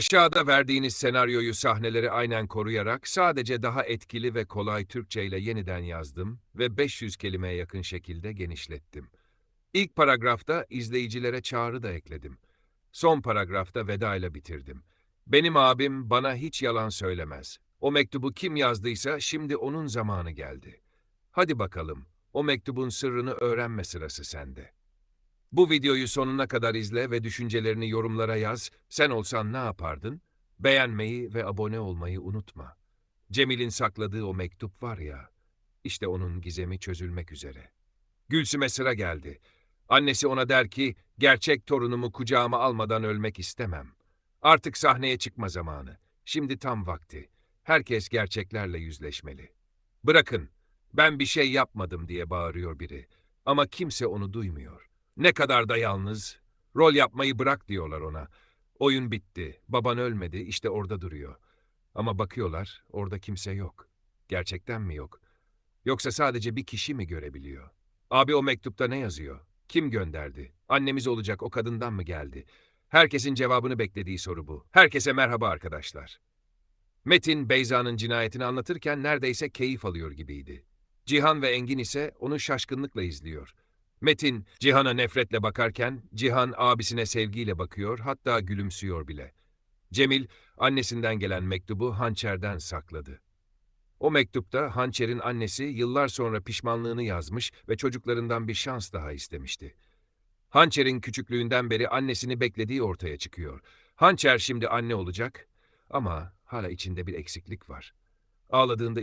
Aşağıda verdiğiniz senaryoyu sahneleri aynen koruyarak sadece daha etkili ve kolay Türkçe ile yeniden yazdım ve 500 kelimeye yakın şekilde genişlettim. İlk paragrafta izleyicilere çağrı da ekledim. Son paragrafta veda ile bitirdim. Benim abim bana hiç yalan söylemez. O mektubu kim yazdıysa şimdi onun zamanı geldi. Hadi bakalım, o mektubun sırrını öğrenme sırası sende. Bu videoyu sonuna kadar izle ve düşüncelerini yorumlara yaz. Sen olsan ne yapardın? Beğenmeyi ve abone olmayı unutma. Cemil'in sakladığı o mektup var ya, işte onun gizemi çözülmek üzere. Gülsüm'e sıra geldi. Annesi ona der ki, gerçek torunumu kucağıma almadan ölmek istemem. Artık sahneye çıkma zamanı. Şimdi tam vakti. Herkes gerçeklerle yüzleşmeli. Bırakın, ben bir şey yapmadım diye bağırıyor biri. Ama kimse onu duymuyor. Ne kadar da yalnız. Rol yapmayı bırak diyorlar ona. Oyun bitti. Baban ölmedi. işte orada duruyor. Ama bakıyorlar. Orada kimse yok. Gerçekten mi yok? Yoksa sadece bir kişi mi görebiliyor? Abi o mektupta ne yazıyor? Kim gönderdi? Annemiz olacak o kadından mı geldi? Herkesin cevabını beklediği soru bu. Herkese merhaba arkadaşlar. Metin, Beyza'nın cinayetini anlatırken neredeyse keyif alıyor gibiydi. Cihan ve Engin ise onu şaşkınlıkla izliyor. Metin, Cihan'a nefretle bakarken, Cihan abisine sevgiyle bakıyor, hatta gülümsüyor bile. Cemil, annesinden gelen mektubu hançerden sakladı. O mektupta hançerin annesi yıllar sonra pişmanlığını yazmış ve çocuklarından bir şans daha istemişti. Hançer'in küçüklüğünden beri annesini beklediği ortaya çıkıyor. Hançer şimdi anne olacak ama hala içinde bir eksiklik var. Ağladığında